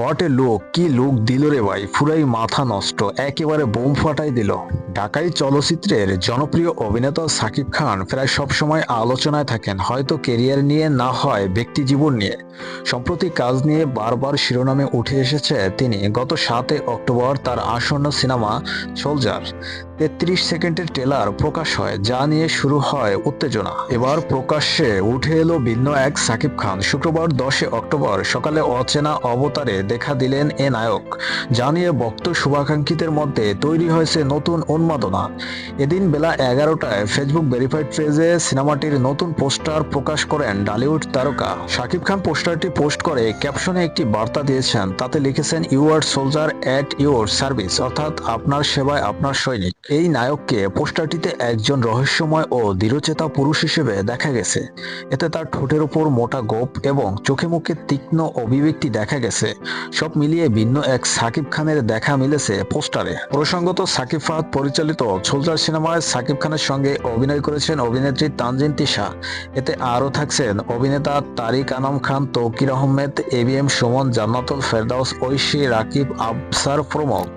What লোক, কি look দিল রে ভাই? পুরাই মাথা নষ্ট। একেবারে বোম ফাটাই দিল। ঢাকাই চলচ্চিত্রের জনপ্রিয় অভিনেতা সাকিব খান প্রায় সবসময় আলোচনায় থাকেন, হয়তো কেরিয়ার নিয়ে না হয় ব্যক্তি জীবন নিয়ে। সম্প্রতি কাজ নিয়ে বারবার শিরোনামে উঠে এসেছে তিনি। গত সাতে অক্টোবর তার আসন্ন সিনেমা সোলজার তেত্রিশ সেকেন্ডের ট্রেলার প্রকাশ হয়, যা নিয়ে শুরু হয় উত্তেজনা। এবার প্রকাশ্যে উঠে এলো ভিন্ন এক সাকিব খান। শুক্রবার দশে অক্টোবর সকালে অচেনা অবতারে দেখা দিলেন এ নায়ক যা নিয়ে ভক্ত শুভাকাঙ্ক্ষীদের মধ্যে তৈরি হয়েছে নতুন উন্মাদনা। এদিন বেলা এগারোটায় ফেসবুক ভেরিফাইড পেজে সিনেমাটির নতুন পোস্টার প্রকাশ করেন ডালিউড তারকা। শাকিব খান পোস্টারটি পোস্ট করে ক্যাপশনে একটি বার্তা দিয়েছেন, তাতে লিখেছেন you are soldier at your service অর্থাৎ আপনার সেবায় আপনার সৈনিক। এই নায়ককে পোস্টারটিতে একজন রহস্যময় ও দৃঢ়চেতা পুরুষ হিসেবে দেখা গেছে। এতে তার ঠোঁটের উপর মোটা গোপ এবং চোখে মুখে তীক্ষ্ণ অভিব্যক্তি দেখা গেছে। সব মিলিয়ে ভিন্ন এক সাকিব খানের দেখা মিলেছে পোস্টারে। প্রসঙ্গত, সাকিব ফাহাদ পরিচালিত ছোলজার সিনেমায় সাকিব খানের সঙ্গে অভিনয় করেছেন অভিনেত্রী তানজিন তিশা। এতে আরও থাকছেন অভিনেতা Tariq Anam Khan, Tauquir Ahmed, A B M Sumon, Jannatul Ferdous, Oishee Rakib Afsar প্রমুখ।